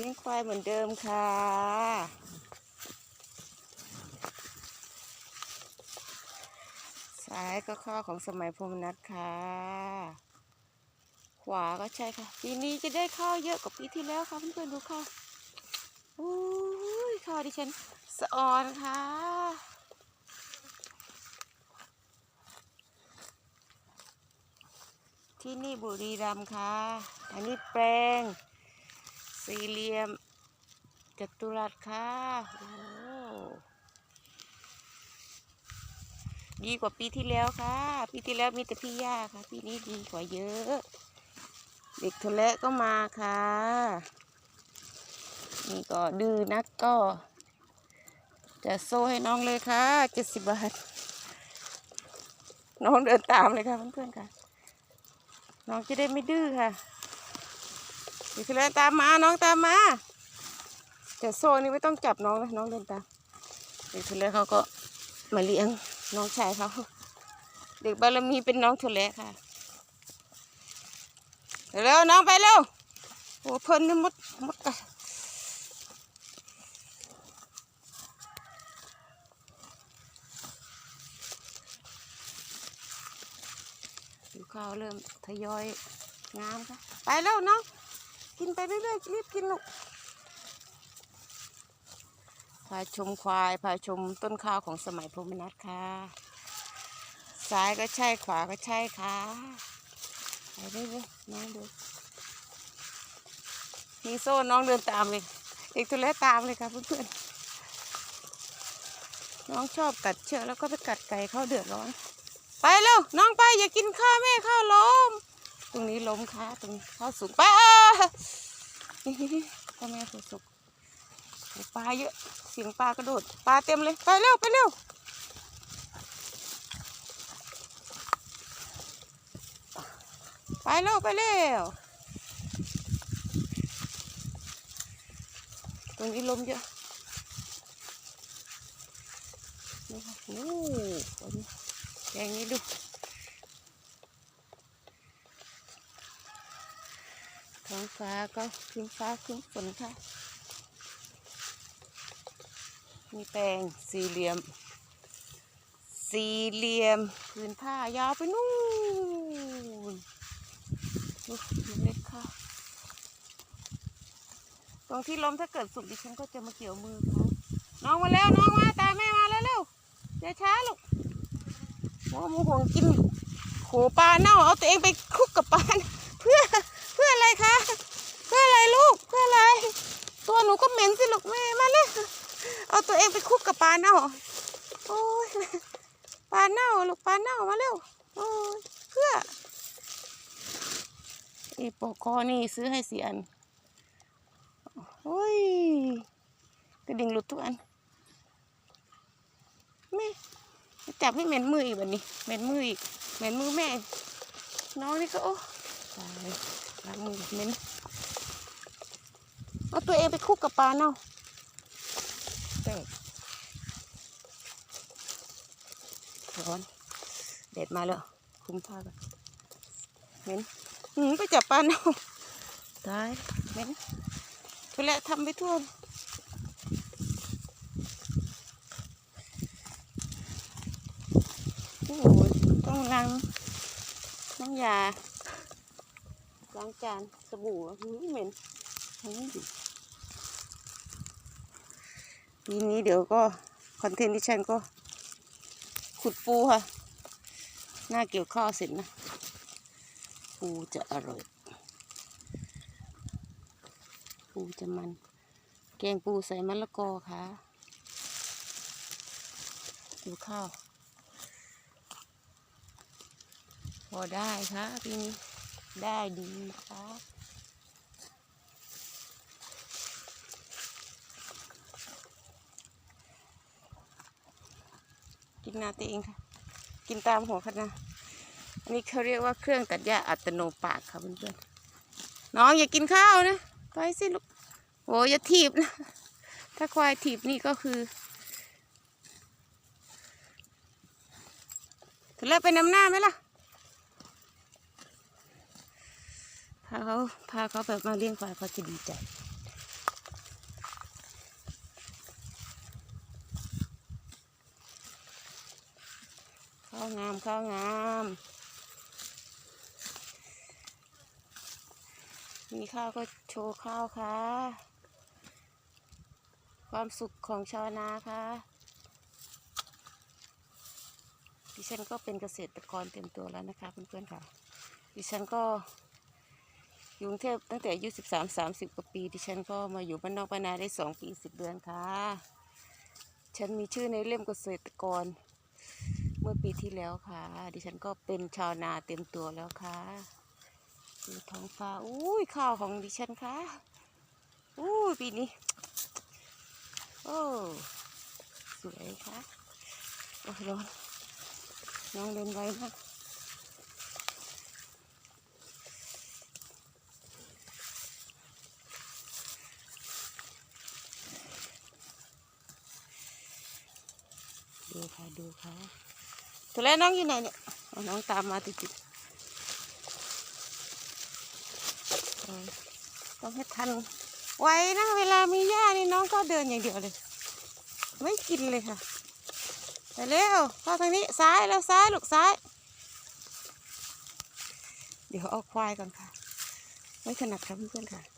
เลี้ยงควายเหมือนเดิมค่ะ ซ้ายก็ข้าวของสมัยพมนัทค่ะ ขวาก็ใช่ค่ะ ปีนี้จะได้ข้าวเยอะกว่าปีที่แล้วค่ะเพื่อนๆดูค่ะอุ้ยข้าวดิฉันสะออนค่ะที่นี่บุรีรัมย์ค่ะ อันนี้แปลง สี่เหลี่ยมจัตุรัสค่ะโอ้ดีกว่าปีที่แล้วค่ะ ปีที่แล้วมีแต่พี่ย่าค่ะ ปีนี้ดีกว่าเยอะ เด็กทะเลก็มาค่ะ นี่ก็ดื้อนักก็ จะโซ่ให้น้องเลยค่ะเจ็ดสิบบาท น้องเดินตามเลยค่ะเพื่อนๆค่ะ น้องจะได้ไม่ดื้อค่ะ เด็กทะเลตามมาน้องตามมาแต่โซ่นี่ไม่ต้องจับน้องนะน้องเดินตามเด็กทะเลเขาก็มาเลี้ยงน้องชายเขาเด็กบารมีเป็นน้องทะเลค่ะเร็วน้องไปเร็วโอ้เพิ่นนี่มดมดกะหิวข้าวเริ่มทยอยงามค่ะไปแล้วน้อง กินไปเรื่อยๆรีบกินลูกพาชมควายพาชมต้นข้าวของสมัยพรมนัทค่ะ ซ้ายก็ใช่ขวาก็ใช่ค่ะไปเรื่อยๆน้องดูมีโซ่น้องเดินตามเลยเด็กตัวเล็กตามเลยค่ะเพื่อนๆน้องชอบกัดเชือกแล้วก็ไปกัดไก่เข้าเดือดร้อน ไปเร็วน้องไปอย่ากินข้าวแม่ข้าวล้ม ตรงนี้ล้มค่ะตรงข้าวสุกปอะนี่พ่อแม่ข้าวสุกปลาเยอะ เสียงปลากระโดดปลาเต็มเลย ไปเร็ว ไปเร็วไปเร็ว ไปเร็ว ตรงนี้ลมเยอะนี่ค่ะโอ้ฝนแกงนี้ดู ท้องฟ้าก็ครึ้มฟ้าครึ้มฝนค่ะ มีแปลงสี่เหลี่ยม สี่เหลี่ยมพื้นผ้ายาวไปนู่นดูเล็กค่ะ ตรงที่ล้มถ้าเกิดสุกดิฉันก็จะมาเกี่ยวมือเขาน้องมาแล้วน้องมาตาแม่มาแล้วเร็วอย่าช้าลูกโอ้โมห่วงกินโขปลาเน่าเอาตัวเองไปคุกกับปลาเพื่อเพื่ออะไรคะเพื่ออะไรลูกเพื่ออะไร ตัวหนูก็เหม็นสิลูกแม่มาเลยเอา ตัวเองไปคุกกับปลาเน่าโอ้ยปลาเน่าลูกปลาเน่ามาเร็วโอ้ยเพื่อไอีโปโกนี่ซื้อให้สี่อันโอ้ยกระดิ่งหลุดทุกอันแม่จับให้เหม็นมืออีกแบบนี้เหม็นมืออีกเหม็นมือแม่ น้องนี่ก็โอ้ตายล้างมือเหม็นเอาตัวเองไปคุกกับปลาเน่า แตกร้อนเด็ดมาแล้วคุมผ้ากันเหม็นหืมไปจับปลาเน่าตายเหม็นทุเละทำไปทั่วโอ้โหต้องล้างน้ำยาล้างจานสบู่หืมเหม็นหืม ปีนี้เดี๋ยวก็คอนเทนต์ที่ฉันก็ ขุดปูค่ะ หน้าเกี่ยวข้าวเสร็จนะ ปูจะอร่อย ปูจะมัน แกงปูใส่มะละกอค่ะดูข้าว พอได้ค่ะพี่นี้ได้ดีค่ะ กินนาตัวเองค่ะ กินตามหัวคณะอันนี้เขาเรียกว่าเครื่องตัดหญ้าอัตโนปาตค่ะเพื่อนๆน้องอย่ากินข้าวนะไปสิลูกโอ้ยอย่าถีบนะ ถ้าควายถีบนี่ก็คือถึงแล้วไปนำหน้าไหมล่ะ พาเขาพาเขาแบบมาเลี้ยงควายเขาจะดีใจ ข้าวงามข้าวงาม มีข้าวก็โชว์ข้าวค่ะ ความสุขของชาวนาค่ะดิฉันก็เป็นเกษตรกรเต็มตัวแล้วนะคะเพื่อนๆค่ะ ดิฉันก็อยู่กรุงเทพตั้งแต่อายุสิบสามสามสิบกว่าปี ดิฉันก็มาอยู่บ้านนอกบ้านนาได้สองปีสิบเดือนค่ะ ฉันมีชื่อในเล่มเกษตรกร มื่อปีที่แล้วค่ะ ดิฉันก็เป็นชาวนาเต็มตัวแล้วค่ะดูท้องฟ้าอุ้ยข้าวของดิฉันค่ะอุ้ยปีนี้ โอ้สวยค่ะโอ้ร้อนน้องเดินไวมากดูค่ะดูค่ะ ตัวแรกน้องอยู่ไหนเนี่ยน้องตามมาติดติดๆต้องให้ทันไว้นะเวลามีหญ้านี่น้องก็เดินอย่างเดียวเลย ไม่กินเลยค่ะไปเร็วเข้าทางนี้ซ้ายแล้วซ้ายลูกซ้าย เดี๋ยวเอาควายก่อนค่ะ ไม่ถนัดค่ะเพื่อนๆค่ะ